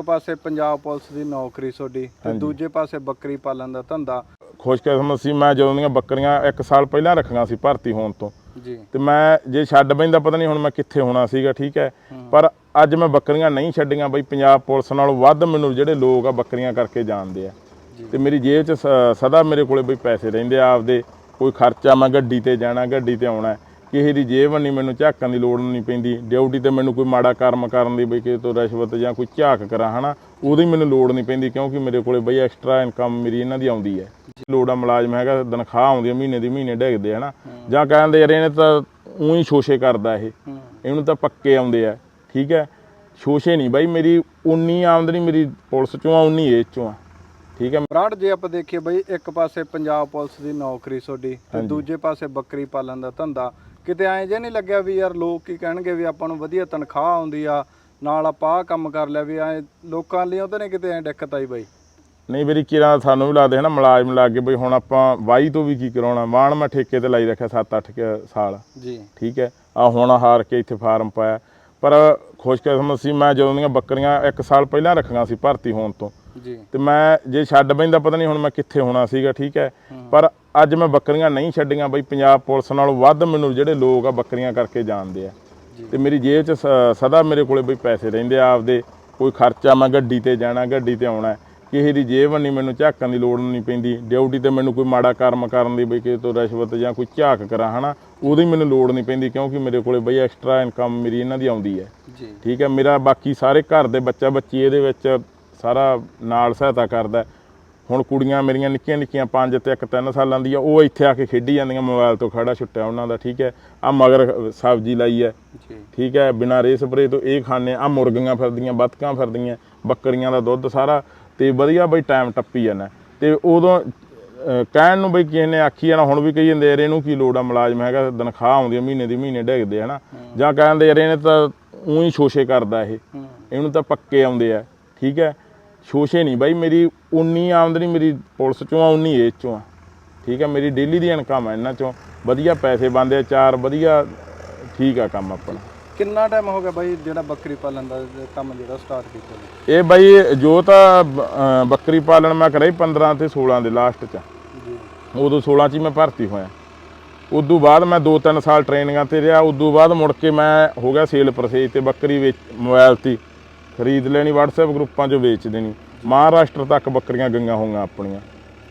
ਇੱਕ ਪਾਸੇ ਪੰਜਾਬ ਪੁਲਿਸ ਦੀ ਨੌਕਰੀ ਤੁਹਾਡੀ ਤੇ ਦੂਜੇ ਪਾਸੇ ਬੱਕਰੀ ਪਾਲਣ ਦਾ ਧੰਦਾ। ਖੁਸ਼ਕਿਸਮਤ ਸੀ ਮੈਂ ਜਦੋਂ ਦੀਆਂ ਬੱਕਰੀਆਂ 1 ਸਾਲ ਪਹਿਲਾਂ ਰੱਖੀਆਂ ਸੀ ਭਰਤੀ ਹੋਣ ਤੋਂ। ਜੀ। ਤੇ ਮੈਂ ਜੇ ਛੱਡ ਬੈਂਦਾ ਪਤਾ ਨਹੀਂ ਹੁਣ ਮੈਂ ਕਿੱਥੇ ਹੋਣਾ ਸੀਗਾ ਠੀਕ ਹੈ? ਪਰ ਅੱਜ ਮੈਂ ਬੱਕਰੀਆਂ ਨਹੀਂ ਛੱਡੀਆਂ ਬਈ ਪੰਜਾਬ ਪੁਲਿਸ ਨਾਲੋਂ ਵੱਧ ਮੈਨੂੰ ਜਿਹੜੇ ਲੋਕ ਆ ਬੱਕਰੀਆਂ ਕਰਕੇ ਜਾਣਦੇ ਆ। ਤੇ ਮੇਰੀ ਜੇਬ 'ਚ ਸ- ਸਦਾ ਮੇਰੇ ਕੋਲੇ ਬਈ ਪੈਸੇ ਰਹਿੰਦੇ ਆ ਆਪਦੇ ਕੋਈ ਖਰਚਾ ਮੈਂ ਗੱਡੀ ਤੇ ਜਾਣਾ ਗੱਡੀ ਤੇ ਆਉਣਾ। ਕਿਸੇ ਦੀ ਜੇਬ ਨਹੀਂ ਮੈਨੂੰ ਝਾਕਣ ਦੀ ਲੋੜ ਨਹੀਂ ਪੈਂਦੀ। ਡਿਊਟੀ ਤੇ ਮੈਨੂੰ ਕੋਈ ਮਾੜਾ ਕਰਮ ਕਰਨ ਦੀ ਬਈ ਕਿਸੇ ਤੋਂ ਰਿਸ਼ਵਤ ਜਾਂ ਕੋਈ ਝਾਕ ਕਰਾਂ ਹਨਾ? ਉਹਦੀ ਮੈਨੂੰ ਲੋੜ ਨਹੀਂ ਪੈਂਦੀ ਕਿਉਂਕਿ ਮੇਰੇ ਕੋਲੇ ਬਈ ਐਕਸਟਰਾ ਇਨਕਮ ਮੇਰੀ ਇਹਨਾਂ ਦੀ ਆਉਂਦੀ ਹੈ। ਲੋੜਾ ਮੁਲਾਜ਼ਮ ਹੈਗਾ ਤਨਖਾਹ ਆਉਂਦੀ ਹੈ ਮਹੀਨੇ ਦੀ ਮਹੀਨੇ ਡਿੱਗਦੇ ਹਨਾ? ਜਾਂ ਕਹਿੰਦੇ ਯਾਰ ਇਹਨੇ ਤਾਂ ਉਹੀ ਸ਼ੋਸ਼ੇ ਕਰਦਾ ਇਹ। ਇਹਨੂੰ ਤਾਂ ਪੱਕੇ ਆਉਂਦੇ ਆ ਠੀਕ ਹੈ? ਸ਼ੋਸ਼ੇ ਨਹੀਂ ਬਾਈ ਮੇਰੀ ਉਨੀ ਆਮਦਨੀ ਮੇਰੀ ਪੁਲਿਸ ਚੋਂ ਆ ਉਨੀ ਇਹ ਚੋਂ ਆ। ਠੀਕ ਹੈ। ਬਰਾੜ ਜੇ ਆਪਾਂ ਦੇਖੀਏ ਬਈ ਇੱਕ ਪਾਸੇ ਪੰਜਾਬ ਪੁਲਿਸ ਦੀ ਨੌਕਰੀ ਤੁਹਾਡੀ ਤੇ ਦੂਜੇ ਪਾਸੇ ਬੱਕਰੀ ਪਾਲਣ ਦਾ ਧੰਦਾ। ਕਿਤੇ ਐਂ ਜੇ ਨਹੀਂ ਲੱਗਿਆ ਵੀ ਯਾਰ ਲੋਕ ਕੀ ਕਹਿਣਗੇ ਵੀ ਆਪਾਂ ਨੂੰ ਵਧੀਆ ਤਨਖਾਹ ਆਉਂਦੀ ਆ ਨਾਲ ਆਪਾਂ ਆਹ ਕੰਮ ਕਰ ਲਿਆ ਵੀ ਐ ਲੋਕਾਂ ਲਈ ਉਹਦੇ ਨੇ ਕਿਤੇ ਐ ਦਿੱਕਤ ਆਈ ਬਈ। ਨਹੀਂ ਮੇਰੀ ਕਿਰਾ ਸਾਨੂੰ ਵੀ ਲੱਗਦੇ ਹਨਾ ਮੁਲਾਜ਼ਮ ਲੱਗ ਗਏ ਬਈ ਹੁਣ ਆਪਾਂ ਵਾਈ ਤੋਂ ਵੀ ਕੀ ਕਰਾਉਣਾ ਵਾਣ ਮੈਂ ਠੇਕੇ ਤੇ ਲਾਈ ਰੱਖਿਆ 7-8 ਸਾਲ। ਜੀ। ਠੀਕ ਹੈ। ਆ ਹੁਣ ਹਾਰ ਕੇ ਇੱਥੇ ਫਾਰਮ ਪਾਇਆ। ਪਰ ਖੁਸ਼ਕਿਸਮਤ ਸੀ ਮੈਂ ਜਦੋਂ ਦੀਆਂ ਬੱਕਰੀਆਂ 1 ਸਾਲ ਪਹਿਲਾਂ ਰੱਖੀਆਂ ਸੀ ਭਰਤੀ ਹੋਣ ਤੋਂ। ਜੀ। ਤੇ ਮੈਂ ਜੇ ਛੱਡ ਬੈਂਦਾ ਪਤਾ ਨਹੀਂ ਹੁਣ ਮੈਂ ਕਿੱਥੇ ਹੋਣਾ ਸੀਗਾ ਠੀਕ ਹੈ? ਪਰ ਅੱਜ ਮੈਂ ਬੱਕਰੀਆਂ ਨਹੀਂ ਛੱਡੀਆਂ ਬਈ ਪੰਜਾਬ ਪੁਲਿਸ ਨਾਲੋਂ ਵੱਧ ਮੈਨੂੰ ਜਿਹੜੇ ਲੋਕ ਆ ਬੱਕਰੀਆਂ ਕਰਕੇ ਜਾਣਦੇ ਆ। ਤੇ ਮੇਰੀ ਜੇਬ 'ਚ ਸਦਾ ਮੇਰੇ ਕੋਲੇ ਬਈ ਪੈਸੇ ਰਹਿੰਦੇ ਆ ਆਪਦੇ ਕੋਈ ਖਰਚਾ ਮੈਂ ਗੱਡੀ ਤੇ ਜਾਣਾ ਗੱਡੀ ਤੇ ਆਉਣਾ। ਕਿਸੇ ਦੀ ਜੇਬ ਨਹੀਂ ਮੈਨੂੰ ਝਾਕਣ ਦੀ ਲੋੜ ਨਹੀਂ ਪੈਂਦੀ। ਡਿਊਟੀ ਤੇ ਮੈਨੂੰ ਕੋਈ ਮਾੜਾ ਕਰਮ ਕਰਨ ਦੀ ਬਈ ਕਿਸੇ ਤੋਂ ਰਿਸ਼ਵਤ ਜਾਂ ਕੋਈ ਝਾਕ ਕਰਾਂ ਹਨਾ? ਉਹਦੀ ਮੈਨੂੰ ਲੋੜ ਨਹੀਂ ਪੈਂਦੀ ਕਿਉਂਕਿ ਮੇਰੇ ਕੋਲੇ ਬਈ ਐਕਸਟਰਾ ਇਨਕਮ ਮੇਰੀ ਇਹਨਾਂ ਦੀ ਆਉਂਦੀ ਹੈ। ਜੀ। ਠੀਕ ਹੈ ਮੇਰਾ ਬਾਕੀ ਸਾਰੇ ਘਰ ਦੇ ਬੱਚਾ ਬੱਚੀ ਇਹਦੇ ਵਿੱਚ ਸਾਰਾ ਨਾਲ ਸਹਾਇਤਾ ਕਰਦਾ ਹੁਣ ਕੁੜੀਆਂ ਮੇਰੀਆਂ ਨਿੱਕੀਆਂ ਨਿੱਕੀਆਂ 5 ਤੇ ਇੱਕ 3 ਸਾਲਾਂ ਦੀ ਆ ਉਹ ਇੱਥੇ ਆ ਕੇ ਖੇਡੀ ਜਾਂਦੀਆਂ ਮੋਬਾਈਲ ਤੋਂ ਖੜਾ ਛੁੱਟਿਆ ਉਹਨਾਂ ਦਾ ਠੀਕ ਹੈ? ਆ ਮਗਰ ਸਬਜ਼ੀ ਲਾਈ ਹੈ। ਠੀਕ ਹੈ ਬਿਨਾਂ ਰੇ ਸਪਰੇ ਤੋਂ ਇਹ ਖਾਣੇ ਆ ਮੁਰਗੀਆਂ ਫਿਰਦੀਆਂ ਬਤਕਾਂ ਫਿਰਦੀਆਂ ਬੱਕਰੀਆਂ ਦਾ ਦੁੱਧ ਸਾਰਾ ਤੇ ਵਧੀਆ ਬਈ ਟਾਈਮ ਟੱਪੀ ਜਾਂਦਾ। ਤੇ ਉਦੋਂ ਕਹਿਣ ਨੂੰ ਬਈ ਕਿਸੇ ਨੇ ਆਖੀ ਜਾਣਾ ਹੁਣ ਵੀ ਕਹੀ ਜਾਂਦੇ ਯਾਰ ਇਹਨੂੰ ਕੀ ਲੋੜ ਆ ਮੁਲਾਜ਼ਮ ਹੈਗਾ ਤਨਖਾਹ ਆਉਂਦੀ ਆ ਮਹੀਨੇ ਦੀ ਮਹੀਨੇ ਡਿੱਗਦੇ ਹਨਾ? ਜਾਂ ਕਹਿੰਦੇ ਯਾਰ ਇਹਨੇ ਤਾਂ ਉਹੀ ਸ਼ੋਸ਼ੇ ਕਰਦਾ ਇਹ। ਇਹਨੂੰ ਤਾਂ ਪੱਕੇ ਆਉਂਦੇ ਆ ਠੀਕ ਹੈ? ਸ਼ੋਸ਼ੇ ਨਹੀਂ ਬਾਈ ਮੇਰੀ ਉਨੀ ਆਮਦਨੀ ਮੇਰੀ ਪੁਲਿਸ ਚੋਂ ਆ ਉਨੀ ਇਹ ਚੋਂ ਆ। ਠੀਕ ਹੈ ਮੇਰੀ ਡੇਲੀ ਦੀ ਇਨਕਮ ਆ ਇਹਨਾਂ ਚੋਂ। ਵਧੀਆ ਪੈਸੇ ਬਣਦੇ ਆ ਚਾਰ ਵਧੀਆ ਠੀਕ ਆ ਕੰਮ ਆਪਣਾ। ਕਿੰਨਾ ਟਾਈਮ ਹੋ ਗਿਆ ਬਈ ਜਿਹੜਾ ਬੱਕਰੀ ਪਾਲਣ ਦਾ ਕੰਮ ਜਿਹੜਾ ਸਟਾਰਟ ਕੀਤਾ ਜੀ? ਇਹ ਬਾਈ ਜੋ ਤਾਂ ਬ- ਅਹ ਬੱਕਰੀ ਪਾਲਣ ਮੈਂ ਕਰਾਈ 15 ਤੇ 16 ਦੇ ਲਾਸਟ ਚ। ਜੀ। ਉਦੋਂ 16 ਚ ਹੀ ਮੈਂ ਭਰਤੀ ਹੋਇਆ। ਉਦੋਂ ਬਾਅਦ ਮੈਂ 2-3 ਸਾਲ ਟ੍ਰੇਨਿੰਗਾਂ ਤੇ ਰਿਹਾ। ਉਦੋਂ ਬਾਅਦ ਮੁੜ ਕੇ ਮੈਂ ਹੋ ਗਿਆ ਸੇਲ ਪਰਸੇਜ ਤੇ ਬੱਕਰੀ ਵੇਚ ਮੋਬਾਈਲ ਤੇ ਹੀ ਖਰੀਦ ਲੈਣੀ WhatsApp ਗਰੁੱਪਾਂ 'ਚੋਂ ਵੇਚ ਦੇਣੀ। ਮਹਾਰਾਸ਼ਟਰ ਤੱਕ ਬੱਕਰੀਆਂ ਗਈਆਂ ਹੋਈਆਂ ਆਪਣੀਆਂ।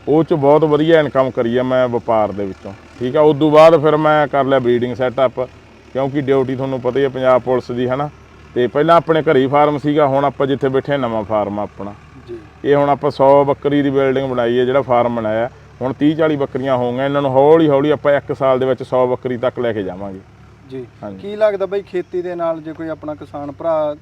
ਉਹ 'ਚ ਬਹੁਤ ਵਧੀਆ ਇਨਕਮ ਕਰੀ ਆ ਮੈਂ ਵਪਾਰ ਦੇ ਵਿੱਚੋਂ। ਠੀਕ ਆ ਉਦੋਂ ਬਾਅਦ ਫਿਰ ਮੈਂ ਕਰ ਲਿਆ ਬਰੀਡਿੰਗ ਸੈਟਅਪ ਕਿਉਂਕਿ ਡਿਊਟੀ ਤੁਹਾਨੂੰ ਪਤਾ ਹੀ ਹੈ ਪੰਜਾਬ ਪੁਲਿਸ ਦੀ ਹਨਾ? ਤੇ ਪਹਿਲਾਂ ਆਪਣੇ ਘਰੇ ਹੀ ਫਾਰਮ ਸੀਗਾ ਹੁਣ ਆਪਾਂ ਜਿੱਥੇ ਬੈਠੇ ਹਾਂ, ਨਵਾਂ ਫਾਰਮ ਆ ਆਪਣਾ। ਜੀ। ਇਹ ਹੁਣ ਆਪਾਂ 100 ਬੱਕਰੀ ਦੀ ਬਿਲਡਿੰਗ ਬਣਾਈ ਹੈ ਜਿਹੜਾ ਫਾਰਮ ਬਣਾਇਆ। ਹੁਣ 30 40 ਬੱਕਰੀਆਂ ਹੋਣਗੀਆਂ ਇਹਨਾਂ ਨੂੰ ਹੌਲੀ ਹੌਲੀ ਆਪਾਂ 1 ਸਾਲ ਦੇ ਵਿੱਚ 100 ਬੱਕਰੀ ਤੱਕ ਲੈ ਕੇ ਜਾਵਾਂਗੇ। ਜੀ। ਕੀ ਲੱਗਦਾ ਬਈ ਖੇਤੀ ਦੇ ਨਾਲ ਜੇ ਕੋਈ ਆਪਣਾ ਕਿਸਾਨ ਭਰਾ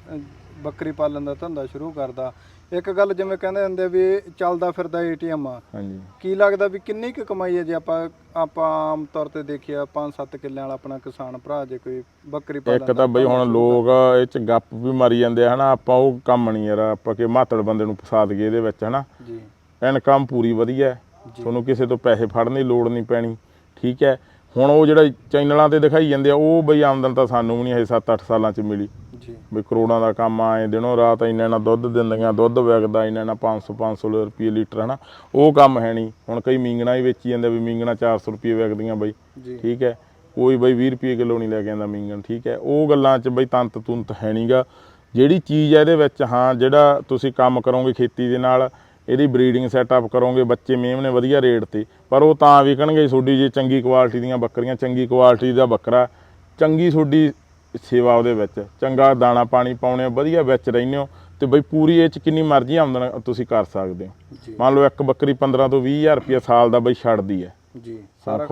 ਬੱਕਰੀ ਪਾਲਣ ਦਾ ਧੰਦਾ ਸ਼ੁਰੂ ਕਰਦਾ ਇੱਕ ਗੱਲ ਜਿਵੇਂ ਕਹਿੰਦੇ ਹੁੰਦੇ ਵੀ ਚੱਲਦਾ ਫਿਰਦਾ ਏਟੀਐਮ ਆ। ਹਾਂਜੀ। ਕੀ ਲੱਗਦਾ ਵੀ ਕਿੰਨੀ ਕੁ ਕਮਾਈ ਹੈ ਜੇ ਆਪਾਂ ਆਪਾਂ ਆਮ ਤੌਰ ਤੇ ਦੇਖਿਆ 5-7 ਕਿੱਲਿਆਂ ਵਾਲਾ ਆਪਣਾ ਕਿਸਾਨ ਭਰਾ ਜੇ ਕੋਈ ਬੱਕਰੀ ਪਾਲਣ ਇੱਕ ਤਾਂ ਬਈ ਹੁਣ ਲੋਕ ਇਹ ਚ ਗੱਪ ਵੀ ਮਾਰੀ ਜਾਂਦੇ ਆ ਹਨਾ? ਆਪਾਂ ਉਹ ਕੰਮ ਨਹੀਂ ਯਾਰ ਆਪਾਂ ਕਿ ਮਾਤੜ ਬੰਦੇ ਨੂੰ ਫਸਾ ਦਈਏ ਇਹਦੇ ਵਿੱਚ ਹਨਾ? ਜੀ। ਇਨਕਮ ਪੂਰੀ ਵਧੀਆ ਹੈ। ਤੁਹਾਨੂੰ ਕਿਸੇ ਤੋਂ ਪੈਸੇ ਫੜਨ ਦੀ ਲੋੜ ਨਹੀਂ ਪੈਣੀ ਠੀਕ ਹੈ? ਹੁਣ ਉਹ ਜਿਹੜਾ ਚੈਨਲਾਂ ਤੇ ਦਿਖਾਈ ਜਾਂਦੇ ਆ ਉਹ ਬਈ ਆਮਦਨ ਤਾਂ ਸਾਨੂੰ ਵੀ ਨਹੀਂ ਇਹ 7-8 ਸਾਲਾਂ ਚ ਮਿਲੀ। ਜੀ। ਵੀ ਕਰੋੜਾਂ ਦਾ ਕੰਮ ਆਏ ਦਿਨੋਂ ਰਾਤ ਇੰਨਾ ਇੰਨਾ ਦੁੱਧ ਦਿੰਦੀਆਂ ਦੁੱਧ ਵਿਕਦਾ ਇੰਨਾ ਇੰਨਾ 500 500 ਰੁਪਏ ਲੀਟਰ ਹਨਾ? ਉਹ ਕੰਮ ਹੈ ਨਹੀਂ। ਹੁਣ ਕਈ ਮੀਂਗਣਾ ਹੀ ਵੇਚੀ ਜਾਂਦੇ ਵੀ ਮੀਂਗਣਾ 400 ਰੁਪਏ ਵਿਕਦੀਆਂ ਬਈ। ਠੀਕ ਹੈ? ਕੋਈ ਬਈ 20 ਰੁਪਏ ਕਿਲੋ ਨਹੀਂ ਲੈ ਕੇ ਆਂਦਾ ਮੀਂਗਣ ਠੀਕ ਹੈ? ਉਹ ਗੱਲਾਂ 'ਚ ਬਈ ਤੰਤ ਤੁੰਤ ਹੈ ਨਹੀਂਗਾ ਜਿਹੜੀ ਚੀਜ਼ ਹੈ ਇਹਦੇ ਵਿੱਚ ਹਾਂ ਜਿਹੜਾ ਤੁਸੀਂ ਕੰਮ ਕਰੋਗੇ ਖੇਤੀ ਦੇ ਨਾਲ ਇਹਦੀ ਬਰੀਡਿੰਗ ਸੈਟਅਪ ਕਰੋਗੇ ਬੱਚੇ ਮੇਮਣੇ ਵਧੀਆ ਰੇਟ ਤੇ ਪਰ ਉਹ ਤਾਂ ਵਿਕਣਗੇ ਤੁਹਾਡੀ ਜੇ ਚੰਗੀ ਕੁਆਲਿਟੀ ਦੀਆਂ ਬੱਕਰੀਆਂ ਚੰਗੀ ਕੁਆਲਿਟੀ ਦਾ ਬੱਕਰਾ ਚੰਗੀ ਤੁਹਾਡੀ ਸੇਵਾ ਉਹਦੇ ਵਿੱਚ। ਚੰਗਾ ਦਾਣਾ ਪਾਣੀ ਪਾਉਣੇ ਹੋ, ਵਧੀਆ ਵਿੱਚ ਰਹਿੰਦੇ ਹੋ ਤੇ ਬਈ ਪੂਰੀ ਇਹ ਚ ਕਿੰਨੀ ਮਰਜ਼ੀ ਆਮਦਨ ਤੁਸੀਂ ਕਰ ਸਕਦੇ ਹੋ। ਮੰਨ ਲਓ ਇੱਕ ਬੱਕਰੀ 15 ਤੋਂ 20000 ਰੁਪਏ ਸਾਲ ਦਾ ਬਈ ਛੱਡਦੀ ਹੈ। ਜੀ। ਸਾਰਾ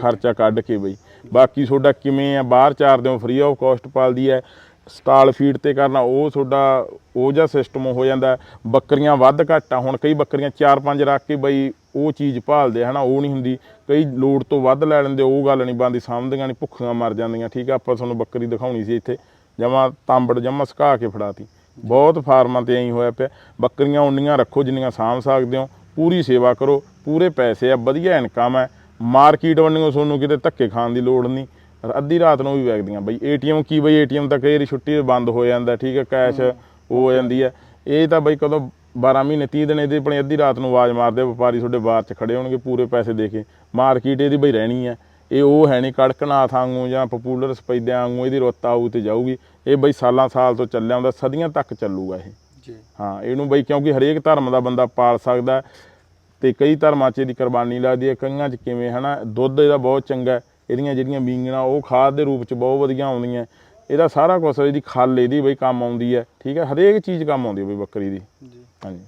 ਖਰਚਾ ਕੱਢ ਕੇ ਬਈ। ਬਾਕੀ ਤੁਹਾਡਾ ਕਿਵੇਂ ਆ ਬਾਹਰ ਚਾਰਦੇ ਹੋ ਫ੍ਰੀ ਆਫ ਕਾਸਟ ਪਾਲਦੀ ਹੈ। ਸਟਾਲ ਫੀਡ ਤੇ ਕਰਨਾ, ਉਹ ਤੁਹਾਡਾ, ਉਹ ਜਿਹਾ ਸਿਸਟਮ ਹੋ ਜਾਂਦਾ ਬੱਕਰੀਆਂ ਵੱਧ ਘੱਟ ਆ। ਹੁਣ ਕਈ ਬੱਕਰੀਆਂ 4-5 ਰੱਖ ਕੇ ਬਈ ਉਹ ਚੀਜ਼ ਭਾਲਦੇ ਹਨਾ, ਉਹ ਨਹੀਂ ਹੁੰਦੀ। ਕਈ ਲੋੜ ਤੋਂ ਵੱਧ ਲੈ ਲੈਂਦੇ ਉਹ ਗੱਲ ਨਹੀਂ ਬੰਦੀ ਸਮਝਦੀਆਂ ਨਹੀਂ, ਭੁੱਖੀਆਂ ਮਰ ਜਾਂਦੀਆਂ। ਠੀਕ ਆ, ਆਪਾਂ ਤੁਹਾਨੂੰ ਬੱਕਰੀ ਦਿਖਾਉਣੀ ਸੀ ਇੱਥੇ। ਜਮਾ ਤਾਂਬੜ ਜਮਾ ਸੁਕਾ ਕੇ ਫੜਾਤੀ। ਬਹੁਤ ਫਾਰਮਾਂ ਤੇ ਐਂ ਹੋਇਆ ਪਿਆ। ਬੱਕਰੀਆਂ ਉਨੀਆਂ ਰੱਖੋ ਜਿੰਨੀਆਂ ਸਾਂਭ ਸਕਦੇ ਹੋ। ਪੂਰੀ ਸੇਵਾ ਕਰੋ। ਪੂਰੇ ਪੈਸੇ ਆ, ਵਧੀਆ ਇਨਕਮ ਹੈ ਮਾਰਕੀਟ ਵੰਡਿਓ ਤੁਹਾਨੂੰ ਕਿਤੇ ਧੱਕੇ ਖਾਣ ਦੀ ਲੋੜ ਨਹੀਂ। ਅੱਧੀ ਰਾਤ ਨੂੰ ਵੀ ਵਗਦੀਆਂ ਬਈ ਏਟੀਐਮ ਕੀ ਬਈ ਏਟੀਐਮ ਤਾਂ ਕਈ ਵਾਰੀ ਛੁੱਟੀ ਬੰਦ ਹੋ ਜਾਂਦਾ ਠੀਕ ਹੈ ਕੈਸ਼ ਹੋ। ਜਾਂਦੀ ਹੈ। ਇਹ ਤਾਂ ਬਈ ਕਦੋਂ 12 ਮਹੀਨੇ 30 ਦਿਨ ਇਹਦੀ ਆਪਣੀ ਅੱਧੀ ਰਾਤ ਨੂੰ ਆਵਾਜ਼ ਮਾਰਦੇ ਵਪਾਰੀ ਤੁਹਾਡੇ ਬਾਰ 'ਚ ਖੜੇ ਹੋਣਗੇ ਪੂਰੇ ਪੈਸੇ ਦੇ ਕੇ। ਮਾਰਕੀਟ ਇਹਦੀ ਬਈ ਰਹਿਣੀ ਹੈ। ਇਹ ਉਹ ਹੈ ਨਹੀਂ ਕੜਕਨਾਥ ਵਾਂਗੂ ਜਾਂ ਪਪੂਲਰ ਸਪੈਦਿਆਂ ਵਾਂਗੂ ਇਹਦੀ ਰੁੱਤ ਆਊ ਤੇ ਜਾਊਗੀ। ਇਹ ਬਈ ਸਾਲਾਂ ਸਾਲ ਤੋਂ ਚੱਲਿਆ ਹੁੰਦਾ ਸਦੀਆਂ ਤੱਕ ਚੱਲੂਗਾ ਇਹ। ਜੀ। ਹਾਂ ਇਹਨੂੰ ਬਈ ਕਿਉਂਕਿ ਹਰੇਕ ਧਰਮ ਦਾ ਬੰਦਾ ਪਾਲ ਸਕਦਾ ਤੇ ਕਈ ਧਰਮਾਂ 'ਚ ਇਹਦੀ ਕੁਰਬਾਨੀ ਲੱਗਦੀ ਹੈ ਕਈਆਂ 'ਚ ਕਿਵੇਂ ਹਨਾ? ਦੁੱਧ ਇਹਦਾ ਬਹੁਤ ਚੰਗਾ ਹੈ। ਇਹਦੀਆਂ ਜਿਹੜੀਆਂ ਮੀਂਗਣਾ ਉਹ ਖਾਦ ਦੇ ਰੂਪ 'ਚ ਬਹੁਤ ਵਧੀਆ ਆਉਂਦੀਆਂ। ਇਹਦਾ ਸਾਰਾ ਕੁਝ ਇਹਦੀ ਖੱਲ ਇਹਦੀ ਬਈ ਕੰਮ ਆਉਂਦੀ ਹੈ ਠੀਕ ਹੈ? ਹਰੇਕ ਚੀਜ਼ ਕੰਮ ਆਉਂਦੀ ਹੈ ਬਈ ਬੱਕਰੀ ਦੀ। ਜੀ। ਹਾਂਜੀ।